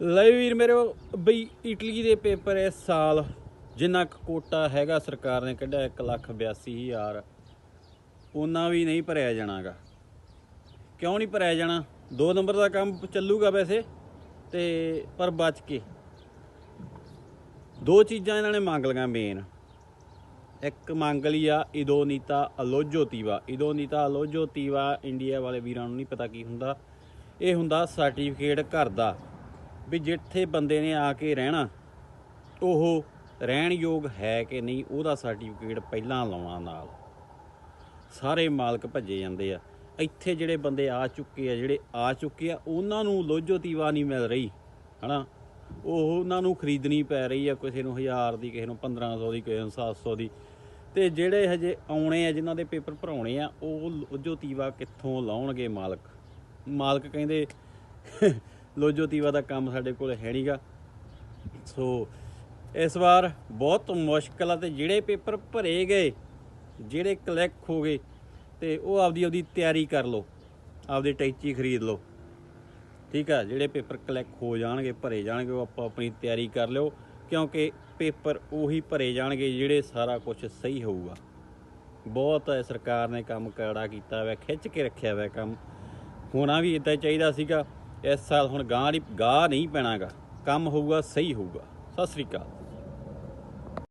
ਲੈ ਵੀਰ ਮੇਰੇ ਬਈ ਇਟਲੀ ਦੇ ਪੇਪਰ ਇਸ ਸਾਲ ਜਿੰਨਾ ਕੁ ਕੋਟਾ ਹੈਗਾ ਸਰਕਾਰ ਨੇ ਕੱਢਿਆ 182000 ਉਹਨਾਂ ਵੀ ਨਹੀਂ ਭਰਿਆ ਜਾਣਾਗਾ। ਕਿਉਂ ਨਹੀਂ ਭਰਿਆ ਜਾਣਾ? ਦੋ ਨੰਬਰ ਦਾ ਕੰਮ ਚੱਲੂਗਾ ਵੈਸੇ, ਤੇ ਪਰ ਬਚ ਕੇ। ਦੋ ਚੀਜ਼ਾਂ ਇਹਨਾਂ ਨੇ ਮੰਗ ਲਈਆਂ ਮੇਨ ਇੱਕ ਮੰਗ ਲਈ ਆ ਇਦੋਨੀਤਾ ਅਲੋਜੋ ਤੀਵਾ। ਇਦੋਨੀਤਾ ਅਲੋਜੋ ਤੀਵਾ ਇੰਡੀਆ ਵਾਲੇ ਵੀਰਾਂ ਨੂੰ ਨਹੀਂ ਪਤਾ ਕੀ ਹੁੰਦਾ। ਇਹ ਹੁੰਦਾ ਸਰਟੀਫਿਕੇਟ ਘਰ ਦਾ। ਵੀ ਜਿੱਥੇ ਬੰਦੇ ਨੇ ਆ ਕੇ ਰਹਿਣਾ, ਉਹ ਰਹਿਣ ਯੋਗ ਹੈ ਕਿ ਨਹੀਂ, ਉਹਦਾ ਸਰਟੀਫਿਕੇਟ ਪਹਿਲਾਂ ਲਾਉਣਾ ਨਾਲ। ਸਾਰੇ ਮਾਲਕ ਭੱਜੇ ਜਾਂਦੇ ਆ। ਇੱਥੇ ਜਿਹੜੇ ਬੰਦੇ ਆ ਚੁੱਕੇ ਆ, ਜਿਹੜੇ ਆ ਚੁੱਕੇ ਆ, ਉਹਨਾਂ ਨੂੰ ਲੋਝੋ ਤੀਵਾ ਨਹੀਂ ਮਿਲ ਰਹੀ, ਹਨਾ? ਉਹ ਉਹਨਾਂ ਨੂੰ ਖਰੀਦਣੀ ਪੈ ਰਹੀ ਆ, ਕਿਸੇ ਨੂੰ 1000 ਦੀ, ਕਿਸੇ ਨੂੰ 1500 ਦੀ, ਕਿਸੇ ਨੂੰ 700 ਦੀ। ਤੇ ਜਿਹੜੇ ਹਜੇ ਆਉਣੇ ਆ, ਜਿਨ੍ਹਾਂ ਦੇ ਪੇਪਰ ਭਰਾਉਣੇ ਆ, ਉਹ ਲੋਝੋ ਤੀਵਾ ਕਿੱਥੋਂ ਲਾਉਣਗੇ ਮਾਲਕ? ਮਾਲਕ ਕਹਿੰਦੇ ਲੋਜੋ ਤੀਵਾ ਦਾ ਕੰਮ ਸਾਡੇ ਕੋਲ ਹੈ ਨਹੀਂਗਾ ਸੋ, ਇਸ ਵਾਰ ਬਹੁਤ ਮੁਸ਼ਕਲ ਆ ਤੇ ਜਿਹੜੇ ਪੇਪਰ ਭਰੇ ਗਏ, ਜਿਹੜੇ ਕਲੈਕ ਹੋ ਗਏ, ਤੇ ਉਹ ਆਪਦੀ ਆਪਦੀ ਤਿਆਰੀ ਕਰ ਲਓ, ਆਪਦੀ ਟੈਚੀ ਖਰੀਦ ਲਓ। ਠੀਕ ਆ, ਜਿਹੜੇ ਪੇਪਰ ਕਲੈਕ ਹੋ ਜਾਣਗੇ, ਭਰੇ ਜਾਣਗੇ, ਉਹ ਆਪਾਂ ਆਪਣੀ ਤਿਆਰੀ ਕਰ ਲਿਓ, ਕਿਉਂਕਿ ਪੇਪਰ ਉਹੀ ਭਰੇ ਜਾਣਗੇ ਜਿਹੜੇ ਸਾਰਾ ਕੁਝ ਸਹੀ ਹੋਊਗਾ। ਬਹੁਤ ਸਰਕਾਰ ਨੇ ਕੰਮ ਕੜਾ ਕੀਤਾ ਹੋਇਆ ਖਿੱਚ ਕੇ ਰੱਖਿਆ ਹੋਇਆ ਕੰਮ। ਹੋਣਾ ਵੀ ਇਦਾਂ ਚਾਹੀਦਾ ਸੀਗਾ। ਇਸ ਸਾਲ ਹੁਣ ਗਾਂ ਦੀ ਗਾਹ ਨਹੀਂ ਪੈਣਾਗਾ। ਕੰਮ ਹੋਊਗਾ, ਸਹੀ ਹੋਊਗਾ। ਸਤਿ ਸ੍ਰੀ ਅਕਾਲ।